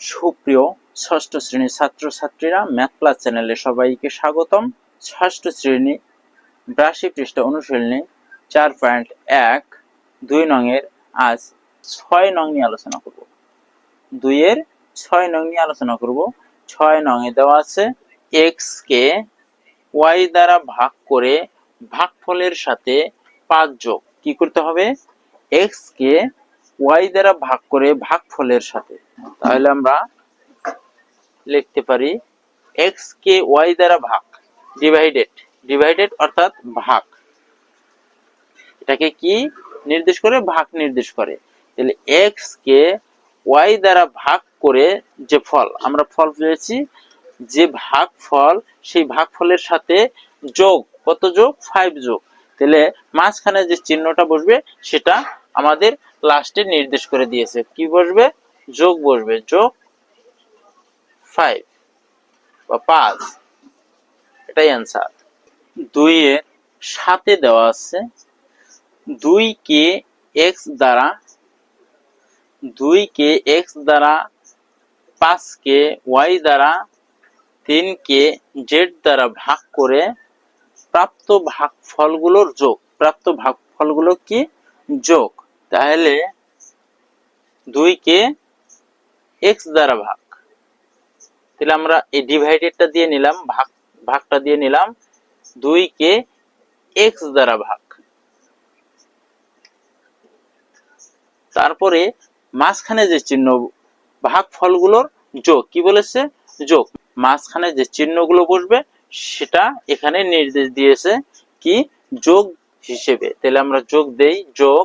সুপ্রিয় ষষ্ঠ শ্রেণির ছাত্রছাত্রীরা ম্যাথ ক্লাস চ্যানেলে সবাইকে স্বাগতম। ষষ্ঠ শ্রেণি ব্রাশি পৃষ্ঠা অনুশীলনী চার পয়েন্ট এক, দুই নংয়ের আজ ছয় নং নিয়ে আলোচনা করব। দুইয়ের ছয় নং নিয়ে আলোচনা করব। ছয় নংয়ে দেওয়া আছে এক্স কে ওয়াই দ্বারা ভাগ করে ভাগফলের সাথে পাঁচ যোগ। কি করতে হবে? এক্স কে ওয়াই দ্বারা ভাগ করে ভাগফলের সাথে। তাহলে আমরা লিখতে পারি এক্স কে ওয়াই দ্বারা ভাগ ডিভাইডেড ডিভাইডেড অর্থাৎ ভাগ। এটাকে কি নির্দেশ করে? ভাগ নির্দেশ করে। তাহলে এক্স কে ওয়াই দ্বারা ভাগ করে যে ফল, আমরা ফল পেয়েছি, যে ভাগ ফল সেই ভাগ ফলের সাথে যোগ, কত যোগ? ফাইভ যোগ। তাহলে মাঝখানে যে চিহ্নটা বসবে, সেটা আমাদের লাস্টে নির্দেশ করে দিয়েছে। কি বসবে? যোগ বসবে। যোগ ফাইভ বা পাঁচ। এটাই অ্যান্সার দুই এর সাথে দেওয়া আছে। দুই কে এক্স দ্বারা, দুই কে এক্স দ্বারা, পাঁচ কে ওয়াই দ্বারা, তিন কে জেড দ্বারা ভাগ করে প্রাপ্ত ভাগ ফলগুলোর যোগ। প্রাপ্ত ভাগ ফলগুলো কি? যোগ। তাহলে দুই কে এক্স দ্বারা ভাগ। তাহলে আমরা এই ডিভাইডেডটা দিয়ে নিলাম, ভাগ, ভাগটা দিয়ে নিলাম, দুই কে এক্স দ্বারা ভাগ। তারপরে মাঝখানে যে চিহ্ন ভাগ ফলগুলোর যোগ, কি বলেছে? যোগ। মাঝখানে যে চিহ্নগুলো বসবে, সেটা এখানে নির্দেশ দিয়েছে কি? যোগ হিসেবে। তাহলে আমরা যোগ দেই, যোগ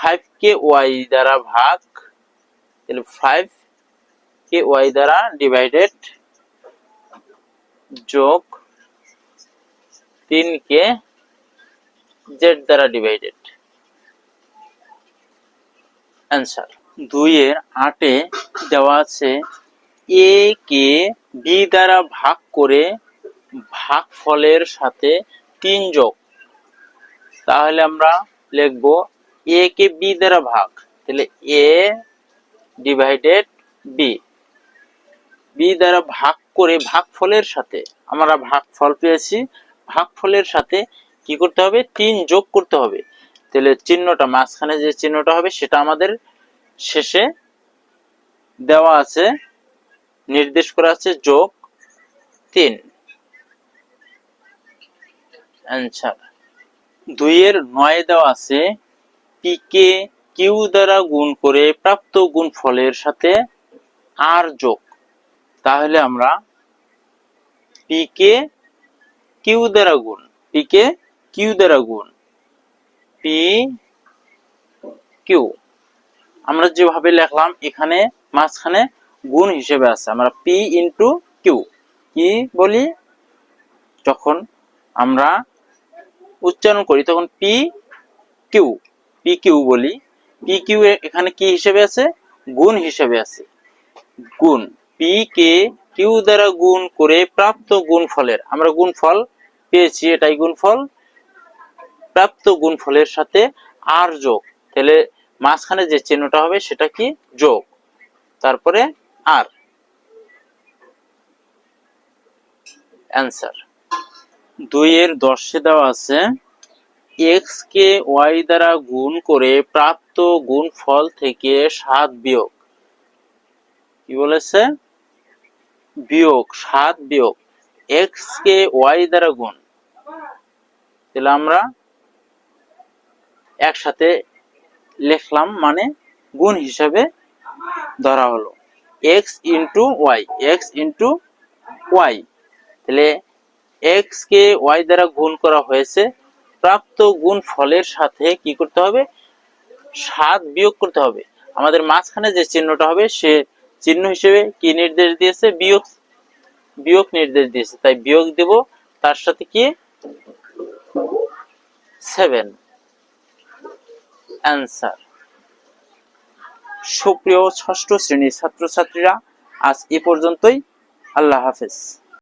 ফাইভ কে ওয়াই দ্বারা ভাগ তাহলে ফাইভ কে ওয়াই দ্বারা ডিভাইডেড যোগ তিন কে জেড দ্বারা ডিভাইডেড অ্যান্সার দুইয়ের আটে দেওয়া আছে এ কে বি দ্বারা ভাগ করে ভাগ ফলের সাথে তিন যোগ। তাহলে আমরা লিখব এ কে বি দ্বারা ভাগ, তাহলে এ ডিভাইডেড বি বি দ্বারা ভাগ করে ভাগফলের সাথে আমরা ভাগফল পেয়েছি, ভাগফলের সাথে কি করতে হবে? তিন যোগ করতে হবে। তাহলে চিহ্নটা, মাঝখানে যে চিহ্নটা হবে, সেটা আমাদের শেষে দেওয়া আছে, নির্দেশ করা আছে যোগ তিন। অ্যান্সার দুইয়ের নয় দেওয়া আছে পিকে কিউ দ্বারা গুণ করে প্রাপ্ত গুণ ফলের সাথে আর যোগ। তাহলে আমরা পিকে কিউ দ্বারা গুণ পিকে কিউ দ্বারা গুণ পি কিউ। আমরা যেভাবে লিখলাম, এখানে মাঝখানে গুণ হিসেবে আছে। আমরা পি ইন্টু কিউ। কি বলি? যখন আমরা উচ্চারণ করি, তখন পি কিউ। পি কিউ বলি। পি কিউ এখানে কি হিসেবে আছে? গুণ হিসেবে আছে। গুণ। পি কে কিউ দ্বারা গুণ করে প্রাপ্ত গুণ ফলের। আমরা গুণ ফল পেয়েছি, এটাই গুণ ফল। প্রাপ্ত গুণ ফলের সাথে আর যোগ। তাহলে মাঝখানে যে চিহ্নটা হবে সেটা কি? যোগ। তারপরে আর অ্যান্সার এর দশে দেওয়া আছে। এক্স কে ওয়াই দ্বারা গুণ করে প্রাপ্ত গুণ ফল থেকে সাত বিয়োগ। কি বলেছে? বিয়োগ, সাত বিয়োগ। এক্স কে ওয়াই দ্বারা গুণ। তাহলে আমরা একসাথে লিখলাম মানে গুণ হিসাবে ধরা হলো। X into Y, X into Y. তাহলে এক্স কে ওয়াই দ্বারা গুণ করা হয়েছে প্রাপ্ত গুণ ফলের সাথে কি করতে হবে? সাত বিয়োগ করতে হবে। আমাদের মাঝখানে যে চিহ্নটা হবে, সে চিহ্ন হিসেবে কি নির্দেশ দিয়েছে? বিয়োগ বিয়োগ নির্দেশ দিয়েছে। তাই বিয়োগ দেব, তার সাথে কি? সেভেন। অ্যান্সার। সুপ্রিয় ষষ্ঠ শ্রেণির ছাত্রছাত্রীরা, আজ এ পর্যন্তই। আল্লাহ হাফেজ।